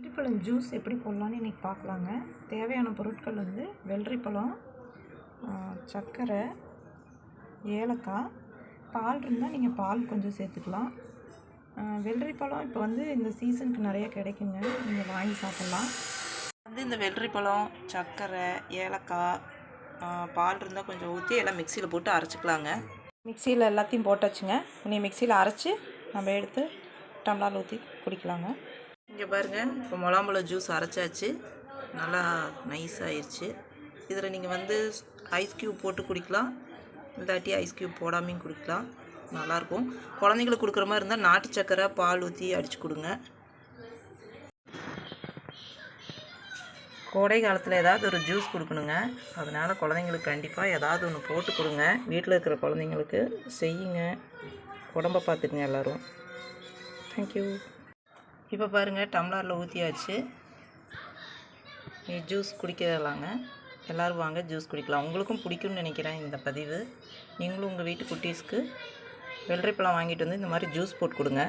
வெள்ளரிப்பழம் juice எப்படி போடலான்னு இன்றைக்கி பார்க்கலாங்க. தேவையான பொருட்கள் வந்து வெள்ளரிப்பழம் சர்க்கரை ஏலக்காய். பால் இருந்தால் நீங்கள் பால் கொஞ்சம் சேர்த்துக்கலாம். வெள்ளரிப்பழம் இப்போ வந்து இந்த சீசனுக்கு நிறைய கிடைக்குங்க. நீங்கள் வாங்கி சாப்பிட்லாம். வந்து இந்த வெள்ளரிப்பழம் சர்க்கரை ஏலக்காய் பால் இருந்தால் கொஞ்சம் ஊற்றி எல்லாம் மிக்சியில் போட்டு அரைச்சிக்கலாங்க. மிக்சியில் எல்லாத்தையும் போட்டாச்சுங்க. நீ மிக்சியில் அரைச்சி நம்ம எடுத்து டம்ளரில் ஊற்றி குடிக்கலாங்க. இங்கே பாருங்கள் இப்போ முலாம்பழம் ஜூஸ் அரைச்சாச்சு. நல்லா நைஸ் ஆயிடுச்சு இதில் நீங்கள் வந்து ஐஸ் க்யூப் போட்டு குடிக்கலாம். இல்லாட்டி ஐஸ் க்யூப் போடாமையும் குடிக்கலாம். நல்லாயிருக்கும் குழந்தைங்களுக்கு கொடுக்குற மாதிரி இருந்தால் நாட்டு சக்கரை பால் ஊற்றி அடித்து கொடுங்க. கோடை காலத்தில் ஏதாவது ஒரு ஜூஸ் கொடுக்கணுங்க. அதனால் குழந்தைங்களுக்கு கண்டிப்பாக ஏதாவது ஒன்று போட்டு கொடுங்க. வீட்டில் இருக்கிற குழந்தைங்களுக்கு செய்யுங்க. உடம்ப பார்த்துக்குங்க எல்லோரும். தேங்க்யூ இப்போ பாருங்கள் டம்ளரில் ஊற்றியாச்சு நீ ஜூஸ் குடிக்கலாங்க. எல்லோரும் வாங்க ஜூஸ் குடிக்கலாம். உங்களுக்கும் பிடிக்கும்னு நினைக்கிறேன் இந்த பதிவு. நீங்களும் உங்கள் வீட்டு குட்டீஸ்க்கு வெள்ளரிப்பழம் வாங்கிட்டு வந்து இந்த மாதிரி ஜூஸ் போட்டு கொடுங்க.